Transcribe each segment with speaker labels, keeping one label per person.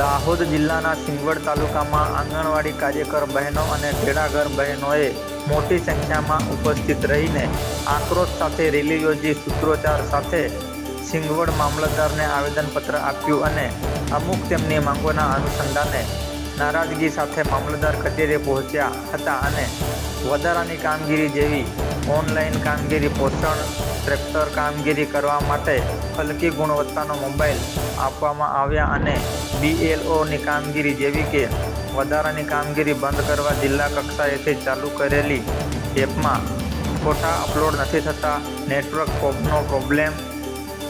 Speaker 1: દાહોદ જિલ્લાના સિંગવડ તાલુકામાં આંગણવાડી કાર્યકર બહેનો અને ખેડાઘર બહેનોએ મોટી સંખ્યામાં ઉપસ્થિત રહીને આક્રોશ સાથે રેલી યોજી સૂત્રોચ્ચાર સાથે સિંગવડ મામલતદારને આવેદનપત્ર આપ્યું અને અમુક તેમની માંગોના અનુસંધાને નારાજગી સાથે મામલતદાર કચેરીએ પહોંચ્યા હતા અને વધારાની કામગીરી જેવી ઓનલાઈન કામગીરી, પોષણ, ટ્રેક્ટર કામગીરી કરવા માટે હલકી ગુણવત્તાનો મોબાઈલ આપવામાં આવ્યા અને બીએલઓની કામગીરી જેવી કે વધારાની કામગીરી બંધ કરવા જિલ્લા કક્ષાએથી ચાલુ કરેલી એપમાં ફોટા અપલોડ નથી થતા, નેટવર્ક કોપનો પ્રોબ્લેમ,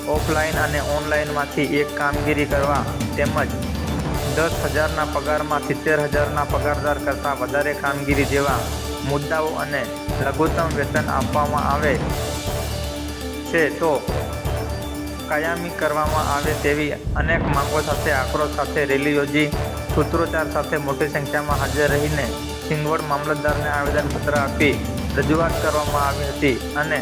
Speaker 1: ઓફલાઈન અને ઓનલાઈનમાંથી એક કામગીરી કરવા તેમજ દસ હજારના પગારમાં સિત્તેર હજારના પગારદાર કરતાં વધારે કામગીરી જેવા મુદ્દાઓ અને લઘુત્તમ વેતન આપવામાં આવે છે તો કાયમી કરવામાં આવે તેવી અનેક માંગો સાથે આક્રોશ સાથે, રેલી યોજી, સૂત્રોચ્ચાર સાથે મોટી સંખ્યામાં હાજર રહીને સિંગવડ મામલતદારને આવેદનપત્ર આપી રજૂઆત કરવામાં આવી હતી અને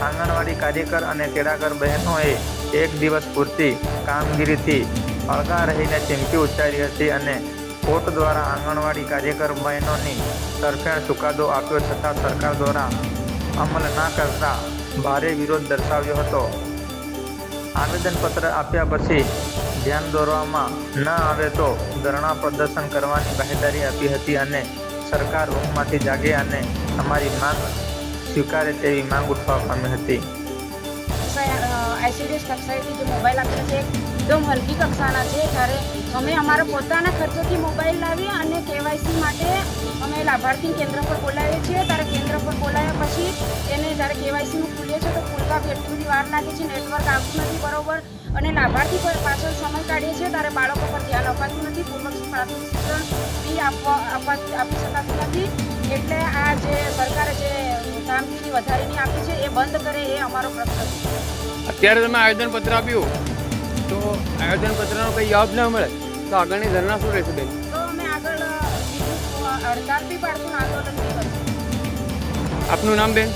Speaker 1: આંગણવાડી કાર્યકર અને તેડાગર બહેનોએ એક દિવસ પૂરતી કામગીરીથી અળગા રહીને ચીમકી ઉચ્ચારી હતી અને કોર્ટ દ્વારા આંગણવાડી કાર્યકર બહેનોની તરફેણ ચુકાદો આપ્યો છતાં સરકાર દ્વારા અમલ ના કરતા ભારે વિરોધ દર્શાવ્યો હતો. આવેદનપત્ર આપ્યા પછી ધ્યાન દોરવામાં ન આવે તો ધરણા પ્રદર્શન કરવાની બાહેદારી આપી હતી અને સરકાર ઊંઘમાંથી જાગે અને અમારી માંગ સ્વીકારે તેવી માંગ ઉઠવા પામી હતી.
Speaker 2: મોબાઈલ આપેલા છે એકદમ હલકી કક્ષાના છે. જ્યારે અમે અમારા પોતાના ખર્ચેથી મોબાઈલ લાવી અને કેવાયસી માટે અમે લાભાર્થી કેન્દ્ર પર બોલાવીએ છીએ. ત્યારે કેન્દ્ર પર બોલાવ્યા પછી એને જ્યારે કેવાયસીનું ખુલીએ છીએ, તો ખુલતા બી વાર લાગે છે. નેટવર્ક આવતું નથી બરોબર. અને લાભાર્થી પર પાછળ સમય કાઢીએ છીએ, ત્યારે બાળકો પર ધ્યાન અપાતું નથી. પૂર્વક પ્રાથમિક શિક્ષણ આપવા આપવા, આપી શકાતું નથી. એટલે આ જે સરકારે જે કામગીરી વધારીને આપી છે, એ બંધ કરે એ અમારો પ્રશ્ન છે.
Speaker 3: અત્યારે તમે આવેદનપત્ર આપ્યું. તો આવેદનપત્રનો કંઈ જવાબ ન મળે તો આગળની ધરના શું રહેશે બેન? આપનું નામ બેન?